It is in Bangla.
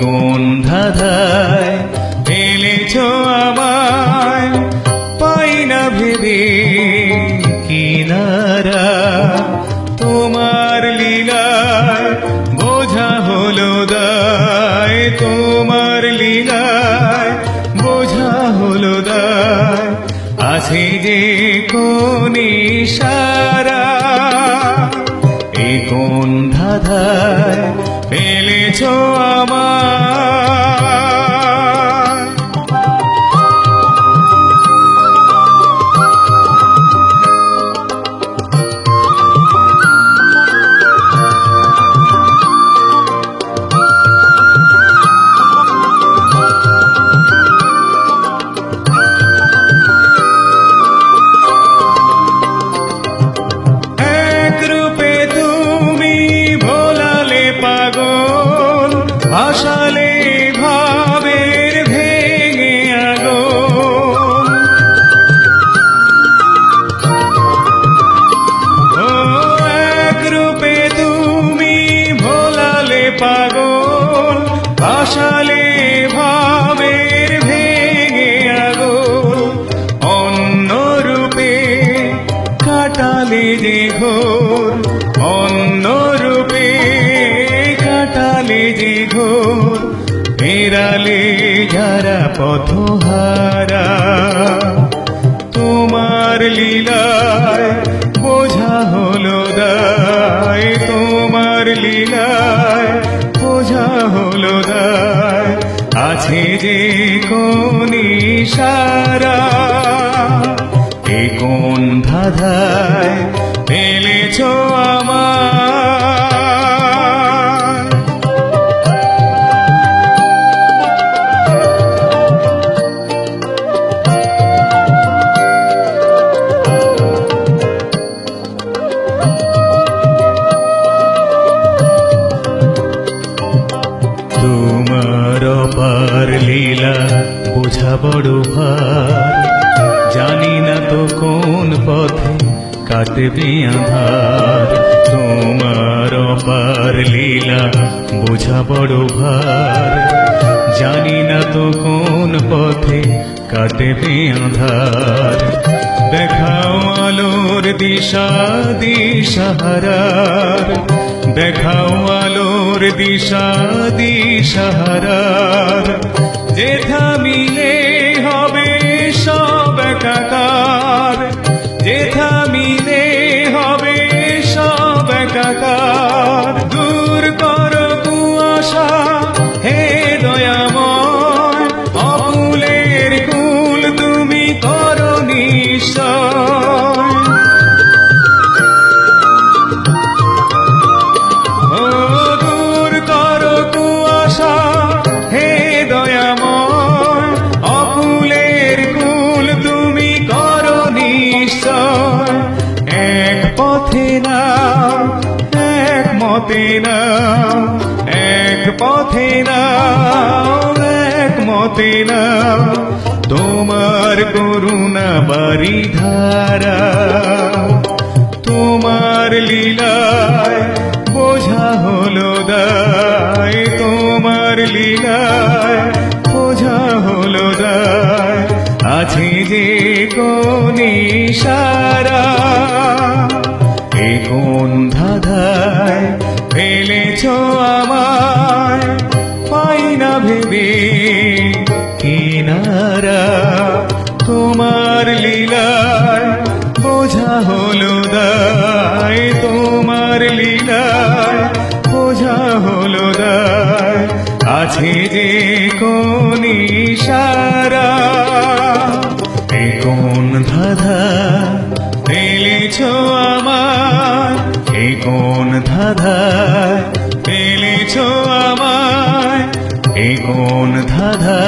কোন ধাঁধায় আমায় পাই না ভেবে কিনারা তোমার লীলায় বোঝা হলো দায়, তোমার লীলায় বোঝা হলো দায়। আছে যে কোন ইশারা এই কোন ধাঁধায় ফেলেছ আমার ভাসালে ভাবের ভেঙে আগল অন্য রূপে কাটালে যে ঘোর অন্য রূপে কাটালে যে ঘোর ফেরালে যারা পথহারা। তোমার লীলায় বোঝা হলো দায়, তোমার লীলায় বোঝা হলো দায়। আছে যে কোন ইশারা এ কোন ধাঁধায় ফেলেছ আমার তোমার লীলা বোঝা বড় ভার। জানি না তো কোন পথে কাটবে আধার। তোমার অপার লীলা বোঝা বড় ভার। জানি না তো কোন পথে কাটবে আধার। দেখাও আলোর দিশা দিশাহারার দেখাও আলোর দিশা দিশাহারার যে থামিলে হবে সব একাকার। নাও এক মতে নাও এক পথে নাও এক মতে নাও তোমার করুণা বাড়ি ধারা তোমার লীলায় বোঝা হলো দায়, তোমার লীলায় বোঝা হলো দায়, আছে যে কোন ইশারা। ফেলেছ আমায় পাই না ভেবে। কিনারা তোমার লীলায় বোঝা হলো দায়। তোমার লীলায় বোঝা হলো দায়। আছে যে কোন ইশারা কোন ধাঁধা ফেলেছ আমার? এ কোন ধাঁধা ফেলেছ আমায়? এ কোন ধাঁধা